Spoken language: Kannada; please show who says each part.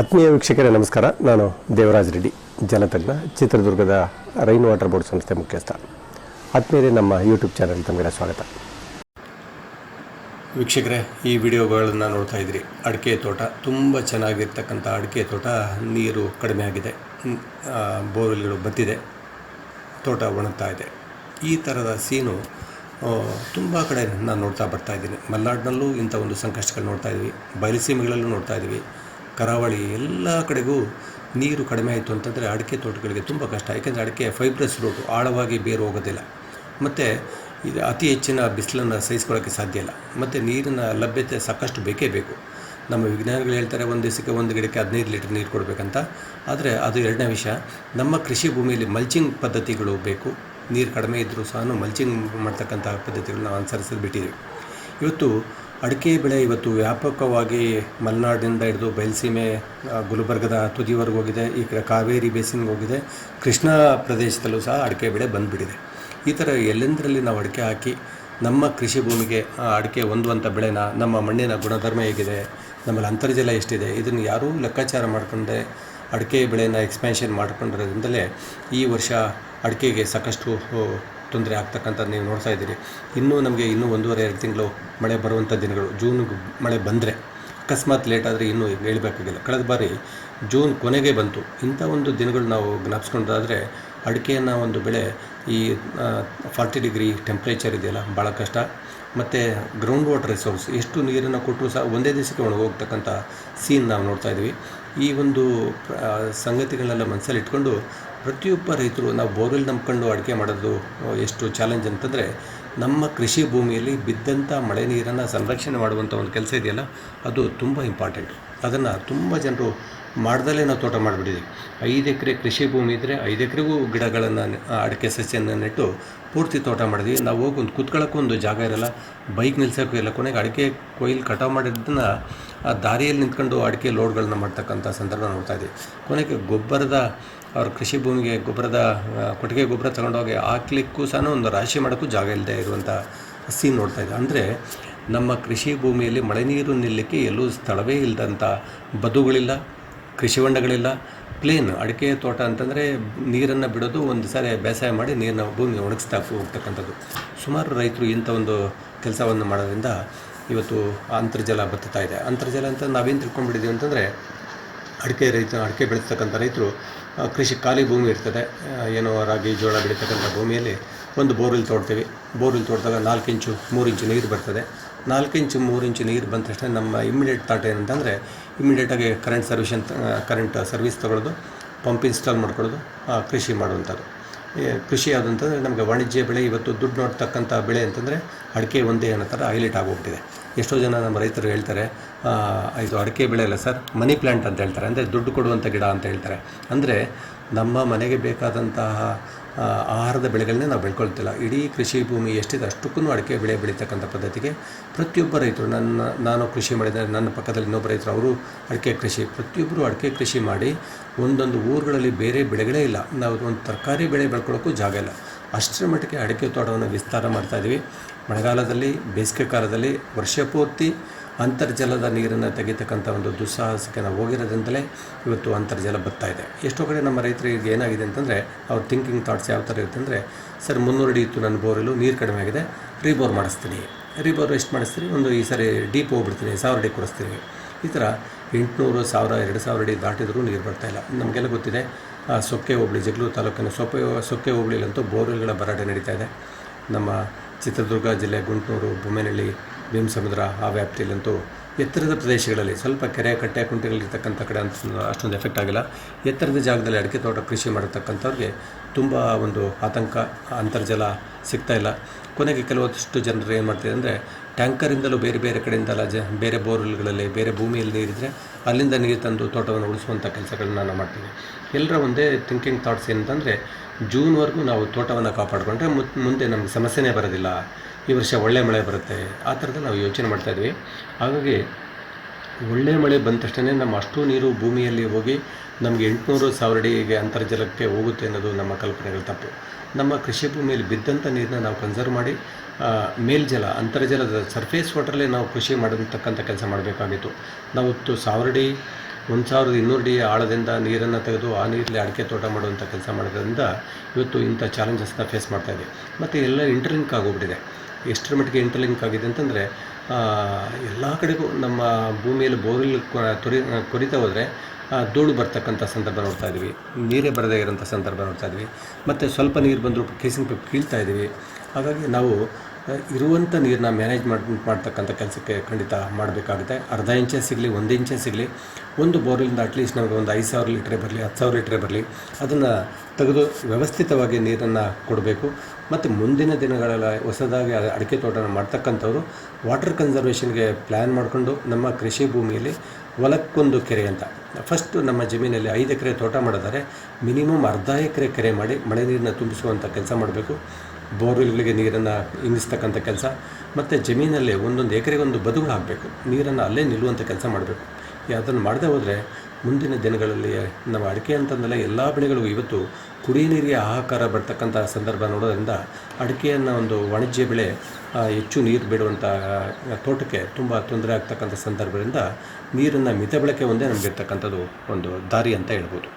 Speaker 1: ಆತ್ಮೀಯ ವೀಕ್ಷಕರೇ, ನಮಸ್ಕಾರ. ನಾನು ದೇವರಾಜ್ ರೆಡ್ಡಿ ಜಲತಜ್ಞ ಚಿತ್ರದುರ್ಗದ ರೈನ್ ವಾಟರ್ ಬೋರ್ಡ್ ಸಂಸ್ಥೆ ಮುಖ್ಯಸ್ಥ. ಆತ್ಮೀಯರೇ, ನಮ್ಮ ಯೂಟ್ಯೂಬ್ ಚಾನಲ್ ತಮಗೆ ಸ್ವಾಗತ. ವೀಕ್ಷಕರೇ, ಈ ವಿಡಿಯೋಗಳನ್ನು ನೋಡ್ತಾ ಇದ್ದೀರಿ ಅಡಿಕೆ ತೋಟ, ತುಂಬ ಚೆನ್ನಾಗಿರ್ತಕ್ಕಂಥ ಅಡಿಕೆ ತೋಟ. ನೀರು ಕಡಿಮೆ ಆಗಿದೆ. ಬೋರ್ವೆಲ್ಗಳು ಬತ್ತಿದೆ. ತೋಟ ಒಣಗ್ತಾ ಇದೆ. ಈ ಥರದ ಸೀನು ತುಂಬ ಕಡೆ ನಾನು ನೋಡ್ತಾ ಬರ್ತಾ ಇದ್ದೀನಿ. ಮಲೆನಾಡಿನಲ್ಲೂ ಇಂಥ ಒಂದು ಸಂಕಷ್ಟಗಳು ನೋಡ್ತಾ ಇದ್ದೀವಿ ಬಯಲುಸೀಮೆಗಳಲ್ಲೂ ನೋಡ್ತಾ ಇದ್ವಿ. ಕರಾವಳಿ ಎಲ್ಲ ಕಡೆಗೂ ನೀರು ಕಡಿಮೆ ಆಯಿತು ಅಂತಂದರೆ ಅಡಿಕೆ ತೋಟಗಳಿಗೆ ತುಂಬ ಕಷ್ಟ. ಯಾಕೆಂದರೆ ಅಡಿಕೆ ಫೈಬ್ರಸ್ ರೋಗ ಆಳವಾಗಿ ಬೇರು ಹೋಗೋದಿಲ್ಲ. ಮತ್ತು ಇದು ಅತಿ ಹೆಚ್ಚಿನ ಬಿಸಿಲನ್ನು ಸಹಿಸ್ಕೊಳ್ಳೋಕ್ಕೆ ಸಾಧ್ಯ ಇಲ್ಲ. ಮತ್ತು ನೀರಿನ ಲಭ್ಯತೆ ಸಾಕಷ್ಟು ಬೇಕೇ ಬೇಕು. ನಮ್ಮ ವಿಜ್ಞಾನಿಗಳು ಹೇಳ್ತಾರೆ, ಒಂದು ದಿವಸಕ್ಕೆ ಒಂದು ಗಿಡಕ್ಕೆ ಹದಿನೈದು ಲೀಟರ್ ನೀರು ಕೊಡಬೇಕಂತ. ಆದರೆ ಅದು ಎರಡನೇ ವಿಷಯ, ನಮ್ಮ ಕೃಷಿ ಭೂಮಿಯಲ್ಲಿ ಮಲ್ಚಿಂಗ್ ಪದ್ಧತಿಗಳು ಬೇಕು. ನೀರು ಕಡಿಮೆ ಇದ್ದರೂ ಸಹ ಮಲ್ಚಿಂಗ್ ಮಾಡ್ತಕ್ಕಂಥ ಪದ್ಧತಿಗಳನ್ನ ಅನುಸರಿಸಿದ್ಬಿಟ್ಟಿದ್ದೀವಿ ಇವತ್ತು ಅಡಿಕೆ ಬೆಳೆ ಇವತ್ತು ವ್ಯಾಪಕವಾಗಿ ಮಲೆನಾಡಿನಿಂದ ಹಿಡಿದು ಬಯಲುಸೀಮೆ ಗುಲ್ಬರ್ಗದ ತುದಿವರೆಗೂ ಹೋಗಿದೆ, ಈ ಕಡೆ ಕಾವೇರಿ ಬೇಸಿನ್ಗೆ ಹೋಗಿದೆ, ಕೃಷ್ಣ ಪ್ರದೇಶದಲ್ಲೂ ಸಹ ಅಡಿಕೆ ಬೆಳೆ ಬಂದುಬಿಟ್ಟಿದೆ. ಈ ಥರ ಎಲ್ಲೆಂದರಲ್ಲಿ ನಾವು ಅಡಿಕೆ ಹಾಕಿ ನಮ್ಮ ಕೃಷಿ ಭೂಮಿಗೆ ಅಡಿಕೆ ಹೊಂದುವಂಥ ಬೆಳೆನ, ನಮ್ಮ ಮಣ್ಣಿನ ಗುಣಧರ್ಮ ಹೇಗಿದೆ, ನಮ್ಮಲ್ಲಿ ಅಂತರ್ಜಲ ಎಷ್ಟಿದೆ, ಇದನ್ನು ಯಾರೂ ಲೆಕ್ಕಾಚಾರ ಮಾಡಿಕೊಂಡೆ ಅಡಿಕೆ ಬೆಳೆಯನ್ನು ಎಕ್ಸ್ಪ್ಯಾನ್ಷನ್ ಮಾಡ್ಕೊಂಡಿರೋದ್ರಿಂದಲೇ ಈ ವರ್ಷ ಅಡಿಕೆಗೆ ಸಾಕಷ್ಟು ತೊಂದರೆ ಆಗ್ತಕ್ಕಂಥ ನೀವು ನೋಡ್ತಾ ಇದ್ದೀರಿ. ಇನ್ನೂ ನಮಗೆ ಇನ್ನೂ ಒಂದೂವರೆ, ಎರಡು ತಿಂಗಳು ಮಳೆ ಬರುವಂಥ ದಿನಗಳು. ಜೂನ್ ಮಳೆ ಬಂದರೆ ಅಕಸ್ಮಾತ್ ಲೇಟ್ ಆದರೆ ಇನ್ನೂ ಹೇಳಬೇಕಾಗಿಲ್ಲ. ಕಳೆದ ಬಾರಿ ಜೂನ್ ಕೊನೆಗೆ ಬಂತು. ಇಂಥ ಒಂದು ದಿನಗಳು ನಾವು ಜ್ಞಾಪಿಸ್ಕೊಂಡಾದರೆ ಅಡಿಕೆಯನ್ನು ಒಂದು ಬೆಳೆ ಈ ಫಾರ್ಟಿ ಡಿಗ್ರಿ ಟೆಂಪ್ರೇಚರ್ ಇದೆಯಲ್ಲ ಭಾಳ ಕಷ್ಟ. ಮತ್ತು ಗ್ರೌಂಡ್ ವಾಟರ್ ರಿಸೋರ್ಸ್ ಎಷ್ಟು ನೀರನ್ನು ಕೊಟ್ಟರು ಸಹ ಒಂದೇ ದಿವಸಕ್ಕೆ ಒಣಗೋಗ್ತಕ್ಕಂಥ ಸೀನ್ ನಾವು ನೋಡ್ತಾ ಇದ್ದೀವಿ. ಈ ಒಂದು ಸಂಗತಿಗಳನ್ನೆಲ್ಲ ಮನಸ್ಸಲ್ಲಿ ಇಟ್ಕೊಂಡು ಪ್ರತಿಯೊಬ್ಬ ರೈತರು ನಾವು ಬೋರ್ವೆಲ್ ನಂಬ್ಕೊಂಡು ಅಡಿಕೆ ಮಾಡೋದು ಎಷ್ಟು ಚಾಲೆಂಜ್ ಅಂತಂದರೆ ನಮ್ಮ ಕೃಷಿ ಭೂಮಿಯಲ್ಲಿ ಬಿದ್ದಂಥ ಮಳೆ ನೀರನ್ನು ಸಂರಕ್ಷಣೆ ಮಾಡುವಂಥ ಒಂದು ಕೆಲಸ ಇದೆಯಲ್ಲ, ಅದು ತುಂಬ ಇಂಪಾರ್ಟೆಂಟ್ ಅದನ್ನು ತುಂಬ ಜನರು ಮಾಡ್ದಲ್ಲೇ ನಾವು ತೋಟ ಮಾಡಿಬಿಟ್ಟಿದ್ದೀವಿ. ಐದು ಎಕರೆ ಕೃಷಿ ಭೂಮಿ ಇದ್ದರೆ ಐದು ಎಕರೆಗೂ ಗಿಡಗಳನ್ನು ಅಡಿಕೆ ಸಸ್ಯನ ನೆಟ್ಟು ಪೂರ್ತಿ ತೋಟ ಮಾಡಿದ್ವಿ ನಾವು ಹೋಗಿ ಒಂದು ಕೂತ್ಕೊಳ್ಳೋಕ್ಕೂ ಒಂದು ಜಾಗ ಇರಲ್ಲ ಬೈಕ್ ನಿಲ್ಸೋಕ್ಕೂ ಇಲ್ಲ, ಕೊನೆಗೆ ಅಡಿಕೆ ಕೊಯ್ಲು ಕಟಾವು ಮಾಡಿದ್ದನ್ನು ಆ ದಾರಿಯಲ್ಲಿ ನಿಂತ್ಕೊಂಡು ಅಡಿಕೆ ಲೋಡ್ಗಳನ್ನ ಮಾಡ್ತಕ್ಕಂಥ ಸಂದರ್ಭ ನೋಡ್ತಾ ಇದ್ದೀವಿ. ಕೊನೆಗೆ ಗೊಬ್ಬರದ ಅವ್ರ ಕೃಷಿ ಭೂಮಿಗೆ ಗೊಬ್ಬರದ ಕೊಟ್ಟಿಗೆ ಗೊಬ್ಬರ ತಗೊಂಡೋಗಿ ಹಾಕ್ಲಿಕ್ಕೂ ಸಹ ಒಂದು ರಾಶಿ ಮಾಡೋಕ್ಕೂ ಜಾಗ ಇಲ್ಲದೆ ಇರುವಂಥ ಸೀನ್ ನೋಡ್ತಾ ಇದೆ ಅಂದರೆ ನಮ್ಮ ಕೃಷಿ ಭೂಮಿಯಲ್ಲಿ ಮಳೆ ನೀರು ನಿಲ್ಲಕ್ಕೆ ಎಲ್ಲೂ ಸ್ಥಳವೇ ಇಲ್ಲದಂಥ ಬದುಗಳಿಲ್ಲ, ಕೃಷಿ ಹೊಂಡಗಳಿಲ್ಲ. ಪ್ಲೇನ್ ಅಡಿಕೆ ತೋಟ ಅಂತಂದರೆ ನೀರನ್ನು ಬಿಡೋದು ಒಂದು ಸಾರಿ ಬೇಸಾಯ ಮಾಡಿ ನೀರನ್ನ ಭೂಮಿ ಒಣಗಿಸ್ತಾ ಹೋಗ್ತಕ್ಕಂಥದ್ದು. ಸುಮಾರು ರೈತರು ಇಂಥ ಒಂದು ಕೆಲಸವನ್ನು ಮಾಡೋದ್ರಿಂದ ಇವತ್ತು ಅಂತರ್ಜಲ ಬತ್ತುತ್ತಾ ಇದೆ. ಅಂತರ್ಜಲ ಅಂತ ನಾವೇನು ತಿಳ್ಕೊಂಡ್ಬಿಟ್ಟಿದ್ದೀವಿ ಅಂತಂದರೆ ಅಡಿಕೆ ರೈತ, ಅಡಿಕೆ ಬೆಳೆಸ್ತಕ್ಕಂಥ ರೈತರು ಕೃಷಿ ಖಾಲಿ ಭೂಮಿ ಇರ್ತದೆ. ಏನೋ ರಾಗಿ, ಜೋಳ ಬೆಳೀತಕ್ಕಂಥ ಭೂಮಿಯಲ್ಲಿ ಒಂದು ಬೋರ್ವೆಲ್ ತೋಡ್ತೀವಿ. ಬೋರ್ವೆಲ್ ತೋಡಿದಾಗ ನಾಲ್ಕು ಇಂಚು, ಮೂರು ಇಂಚು ನೀರು ಬರ್ತದೆ. ನಾಲ್ಕು ಇಂಚು, ಮೂರು ಇಂಚು ನೀರು ಬಂದ ತಕ್ಷಣ ನಮ್ಮ ಇಮ್ಮಿಡಿಯೇಟ್ ಥಾಟ್ ಏನಂತಂದರೆ ಇಮ್ಮಿಡಿಯೇಟಾಗಿ ಕರೆಂಟ್ ಸರ್ವಿಷನ್ ಕರೆಂಟ್ ಸರ್ವಿಸ್ ತೊಗೊಳ್ಳೋದು ಪಂಪ್ ಇನ್ಸ್ಟಾಲ್ ಮಾಡ್ಕೊಳ್ಳೋದು ಕೃಷಿ ಮಾಡುವಂಥದ್ದು. ಕೃಷಿ ಯಾವುದು ಅಂತಂದರೆ ನಮಗೆ ವಾಣಿಜ್ಯ ಬೆಳೆ, ಇವತ್ತು ದುಡ್ಡು ನೋಡ್ತಕ್ಕಂಥ ಬೆಳೆ ಅಂತಂದರೆ ಅಡಿಕೆ ಒಂದೇ ಅನ್ನೋ ಥರ ಹೈಲೈಟ್ ಆಗೋಗ್ಬಿಟ್ಟಿದೆ ಎಷ್ಟೋ ಜನ ನಮ್ಮ ರೈತರು ಹೇಳ್ತಾರೆ ಇದು ಅಡಿಕೆ ಬೆಳೆ ಅಲ್ಲ ಸರ್, ಮನಿ ಪ್ಲ್ಯಾಂಟ್ ಅಂತ ಹೇಳ್ತಾರೆ. ಅಂದರೆ ದುಡ್ಡು ಕೊಡುವಂಥ ಗಿಡ ಅಂತ ಹೇಳ್ತಾರೆ. ಅಂದರೆ ನಮ್ಮ ಮನೆಗೆ ಬೇಕಾದಂತಹ ಆಹಾರದ ಬೆಳೆಗಳನ್ನೇ ನಾವು ಬೆಳ್ಕೊಳ್ತಿಲ್ಲ. ಇಡೀ ಕೃಷಿ ಭೂಮಿ ಎಷ್ಟಿದೆ ಅಷ್ಟಕ್ಕೂ ಅಡಿಕೆ ಬೆಳೆ ಬೆಳೀತಕ್ಕಂಥ ಪದ್ಧತಿಗೆ ಪ್ರತಿಯೊಬ್ಬ ರೈತರು ನನ್ನ, ನಾನು ಕೃಷಿ ಮಾಡಿದರೆ ನನ್ನ ಪಕ್ಕದಲ್ಲಿ ಇನ್ನೊಬ್ಬ ರೈತರು, ಅವರು ಅಡಿಕೆ ಕೃಷಿ. ಪ್ರತಿಯೊಬ್ಬರು ಅಡಿಕೆ ಕೃಷಿ ಮಾಡಿ ಒಂದೊಂದು ಊರುಗಳಲ್ಲಿ ಬೇರೆ ಬೆಳೆಗಳೇ ಇಲ್ಲ. ನಾವು ಒಂದು ತರಕಾರಿ ಬೆಳೆ ಬೆಳ್ಕೊಳ್ಳೋಕ್ಕೂ ಜಾಗ ಇಲ್ಲ. ಅಷ್ಟರ ಮಟ್ಟಿಗೆ ಅಡಿಕೆ ತೋಟವನ್ನು ವಿಸ್ತಾರ ಮಾಡ್ತಾ ಇದ್ದೀವಿ. ಮಳೆಗಾಲದಲ್ಲಿ, ಬೇಸಿಗೆ ಕಾಲದಲ್ಲಿ, ವರ್ಷ ಪೂರ್ತಿ ಅಂತರ್ಜಲದ ನೀರನ್ನು ತೆಗಿತಕ್ಕಂಥ ಒಂದು ದುಸ್ಸಾಹಸಕ್ಕೆ ನಾವು ಹೋಗಿರೋದ್ರಿಂದಲೇ ಇವತ್ತು ಅಂತರ್ಜಲ ಬರ್ತಾ ಇದೆ. ಎಷ್ಟೋ ಕಡೆ ನಮ್ಮ ರೈತರಿಗೆ ಏನಾಗಿದೆ ಅಂತಂದರೆ ಅವ್ರ ಥಿಂಕಿಂಗ್ ಥಾಟ್ಸ್ ಯಾವ ಥರ ಇರುತ್ತೆ ಅಂದರೆ, ಸರ್, ಮುನ್ನೂರು ಅಡಿ ಇತ್ತು ನನ್ನ ಬೋರಲ್ಲೂ ನೀರು ಕಡಿಮೆ ಆಗಿದೆ ರೀಬೋರ್ ಮಾಡಿಸ್ತೀನಿ. ರೀಬೋರ್ ಎಷ್ಟು ಮಾಡಿಸ್ತೀನಿ ಒಂದು ಈ ಸರಿ ಡೀಪ್ ಹೋಗ್ಬಿಡ್ತೀನಿ, ಸಾವಿರ ಅಡಿ ಕೊಡಿಸ್ತೀನಿ. ಈ ಥರ ಎಂಟುನೂರು, ಸಾವಿರ, ಎರಡು ಸಾವಿರ ಅಡಿ ದಾಟಿದರೂ ನೀರು ಬರ್ತಾ ಇಲ್ಲ. ನಮಗೆಲ್ಲ ಗೊತ್ತಿದೆ ಸೊಕ್ಕೆ ಹೋಬಳಿ ಜಗಳೂರು ತಾಲೂಕಿನ ಸೊಪ್ಪೆ, ಸೊಕ್ಕೆ ಹೋಬಳಿಲಂತೂ ಬೋರ್ವೆಲ್ಗಳ ಭರಾಟೆ ನಡೀತಾ ಇದೆ. ನಮ್ಮ ಚಿತ್ರದುರ್ಗ ಜಿಲ್ಲೆ ಗುಂಟೂರು ಬೊಮ್ಮೆನಹಳ್ಳಿ ಭೀಮಸಮುದ್ರ ಆ ವ್ಯಾಪ್ತಿಯಲ್ಲಂತೂ ಎತ್ತರದ ಪ್ರದೇಶಗಳಲ್ಲಿ ಸ್ವಲ್ಪ ಕೆರೆ ಕಟ್ಟೆ ಕುಂಟೆಗಳಿರ್ತಕ್ಕಂಥ ಕಡೆ ಅಂತ ಅಷ್ಟೊಂದು ಎಫೆಕ್ಟ್ ಆಗಿಲ್ಲ. ಎತ್ತರದ ಜಾಗದಲ್ಲಿ ಅಡಿಕೆ ತೋಟ ಕೃಷಿ ಮಾಡಿರ್ತಕ್ಕಂಥವ್ರಿಗೆ ತುಂಬ ಒಂದು ಆತಂಕ, ಅಂತರ್ಜಲ ಸಿಗ್ತಾ ಇಲ್ಲ. ಕೊನೆಗೆ ಕೆಲವಷ್ಟು ಜನರು ಏನು ಮಾಡ್ತಿದೆ ಅಂದರೆ ಟ್ಯಾಂಕರಿಂದಲೂ ಬೇರೆ ಬೇರೆ ಕಡೆಯಿಂದಲ್ಲ ಜ, ಬೇರೆ ಬೋರ್ವೆಲ್ಗಳಲ್ಲಿ ಬೇರೆ ಭೂಮಿಯಲ್ಲಿ ನೀರಿದ್ದರೆ ಅಲ್ಲಿಂದ ನೀರು ತಂದು ತೋಟವನ್ನು ಉಳಿಸುವಂಥ ಕೆಲಸಗಳನ್ನ ನಾನು ಮಾಡ್ತೀನಿ ಎಲ್ಲರ ಒಂದೇ ಥಿಂಕಿಂಗ್ ಥಾಟ್ಸ್ ಏನಂತಂದರೆ ಜೂನ್ವರೆಗೂ ನಾವು ತೋಟವನ್ನು ಕಾಪಾಡಿಕೊಂಡ್ರೆ ಮುಂದೆ ನಮಗೆ ಸಮಸ್ಯೆನೇ ಬರೋದಿಲ್ಲ. ಈ ವರ್ಷ ಒಳ್ಳೆ ಮಳೆ ಬರುತ್ತೆ. ಆ ಥರದ ನಾವು ಯೋಚನೆ ಮಾಡ್ತಾಯಿದ್ವಿ ಹಾಗಾಗಿ ಒಳ್ಳೆ ಮಳೆ ಬಂದ ತಕ್ಷಣ ನಮ್ಮ ಅಷ್ಟು ನೀರು ಭೂಮಿಯಲ್ಲಿ ಹೋಗಿ ನಮಗೆ ಎಂಟುನೂರು ಸಾವಿರ ಅಡಿಗೆ ಅಂತರ್ಜಲಕ್ಕೆ ಹೋಗುತ್ತೆ ಅನ್ನೋದು ನಮ್ಮ ಕಲ್ಪನೆಗಳು ತಪ್ಪು. ನಮ್ಮ ಕೃಷಿ ಭೂಮಿಯಲ್ಲಿ ಬಿದ್ದಂಥ ನೀರನ್ನ ನಾವು ಕನ್ಸರ್ವ್ ಮಾಡಿ ಮೇಲ್ಜಲ, ಅಂತರ್ಜಲದ ಸರ್ಫೇಸ್ ವಾಟರಲ್ಲೇ ನಾವು ಕೃಷಿ ಮಾಡಿರ್ತಕ್ಕಂಥ ಕೆಲಸ ಮಾಡಬೇಕಾಗಿತ್ತು. ನಾವು ಹತ್ತು ಸಾವಿರ ಅಡಿ, ಒಂದು ಸಾವಿರದ ಇನ್ನೂರು ಡಿ ಆಳದಿಂದ ನೀರನ್ನು ತೆಗೆದು ಆ ನೀರಲ್ಲಿ ಅಡಿಕೆ ತೋಟ ಮಾಡುವಂಥ ಕೆಲಸ ಮಾಡೋದ್ರಿಂದ ಇವತ್ತು ಇಂಥ ಚಾಲೆಂಜಸ್ನ ಫೇಸ್ ಮಾಡ್ತಾ ಇದ್ದೀವಿ ಮತ್ತು ಎಲ್ಲ ಇಂಟರ್ಲಿಂಕ್ ಆಗೋಗ್ಬಿಟ್ಟಿದೆ. ಎಷ್ಟರ ಮಟ್ಟಿಗೆ ಇಂಟರ್ಲಿಂಕ್ ಆಗಿದೆ ಅಂತಂದರೆ ಎಲ್ಲ ಕಡೆಗೂ ನಮ್ಮ ಭೂಮಿಯಲ್ಲಿ ಬೋರ್ವೆಲ್ ತೊರಿ ಕೊರಿತಾ ಹೋದರೆ ಧೂಳು ಬರ್ತಕ್ಕಂಥ ಸಂದರ್ಭ ನೋಡ್ತಾ ಇದ್ದೀವಿ ನೀರೇ ಬರದೇ ಇರೋಂಥ ಸಂದರ್ಭ ನೋಡ್ತಾ ಇದ್ವಿ. ಮತ್ತು ಸ್ವಲ್ಪ ನೀರು ಬಂದರೂ ಕೇಸಿಂಗ್ ಪೈಪ್ ಕೀಳ್ತಾ ಇದ್ದೀವಿ ಹಾಗಾಗಿ ನಾವು ಇರುವಂಥ ನೀರನ್ನ ಮ್ಯಾನೇಜ್ ಮಾಡಿ, ಮಾಡ್ತಕ್ಕಂಥ ಕೆಲಸಕ್ಕೆ ಖಂಡಿತ ಮಾಡಬೇಕಾಗುತ್ತೆ. ಅರ್ಧ ಇಂಚೆ ಸಿಗಲಿ, ಒಂದು ಇಂಚೆ ಸಿಗಲಿ, ಒಂದು ಬೋರ್ವೆಲಿಂದ ಅಟ್ಲೀಸ್ಟ್ ನಮಗೆ ಒಂದು ಐದು ಸಾವಿರ ಲೀಟ್ರೇ ಬರಲಿ, ಹತ್ತು ಸಾವಿರ ಲೀಟ್ರೇ ಬರಲಿ, ಅದನ್ನು ತೆಗೆದು ವ್ಯವಸ್ಥಿತವಾಗಿ ನೀರನ್ನು ಕೊಡಬೇಕು. ಮತ್ತು ಮುಂದಿನ ದಿನಗಳಲ್ಲಿ ಹೊಸದಾಗಿ ಅಡಿಕೆ ತೋಟನ ಮಾಡ್ತಕ್ಕಂಥವ್ರು ವಾಟರ್ ಕನ್ಸರ್ವೇಷನ್ಗೆ ಪ್ಲ್ಯಾನ್ ಮಾಡಿಕೊಂಡು ನಮ್ಮ ಕೃಷಿ ಭೂಮಿಯಲ್ಲಿ ಹೊಲಕ್ಕೊಂದು ಕೆರೆ ಅಂತ. ಫಸ್ಟು ನಮ್ಮ ಜಮೀನಲ್ಲಿ ಐದು ಎಕರೆ ತೋಟ ಮಾಡಿದರೆ ಮಿನಿಮಮ್ ಅರ್ಧ ಎಕರೆ ಕೆರೆ ಮಾಡಿ ಮಳೆ ನೀರನ್ನ ತುಂಬಿಸುವಂಥ ಕೆಲಸ ಮಾಡಬೇಕು. ಬೋರ್ವೆಲ್ಗಳಿಗೆ ನೀರನ್ನು ಇಂಗಿಸ್ತಕ್ಕಂಥ ಕೆಲಸ. ಮತ್ತು ಜಮೀನಲ್ಲೇ ಒಂದೊಂದು ಎಕರೆಗೆ ಒಂದು ಬದುಗಳು ಹಾಕಬೇಕು. ನೀರನ್ನು ಅಲ್ಲೇ ನಿಲ್ಲುವಂಥ ಕೆಲಸ ಮಾಡಬೇಕು. ಅದನ್ನು ಮಾಡದೆ ಹೋದರೆ ಮುಂದಿನ ದಿನಗಳಲ್ಲಿ ನಾವು ಅಡಿಕೆ ಅಂತಂದಲ್ಲ ಎಲ್ಲ ಬೆಳೆಗಳಿಗೂ ಇವತ್ತು ಕುಡಿ ನೀರಿಗೆ ಆಹಾಕಾರ ಬರ್ತಕ್ಕಂಥ ಸಂದರ್ಭ ನೋಡೋದರಿಂದ ಅಡಿಕೆಯನ್ನು ಒಂದು ವಾಣಿಜ್ಯ ಬೆಳೆ ಹೆಚ್ಚು ನೀರು ಬಿಡುವಂಥ ತೋಟಕ್ಕೆ ತುಂಬ ತೊಂದರೆ ಆಗ್ತಕ್ಕಂಥ ಸಂದರ್ಭದಿಂದ ನೀರನ್ನು ಮಿತ ಬಳಕೆ ಒಂದೇ ನಮಗಿರ್ತಕ್ಕಂಥದ್ದು ಒಂದು ದಾರಿ ಅಂತ ಹೇಳ್ಬೋದು.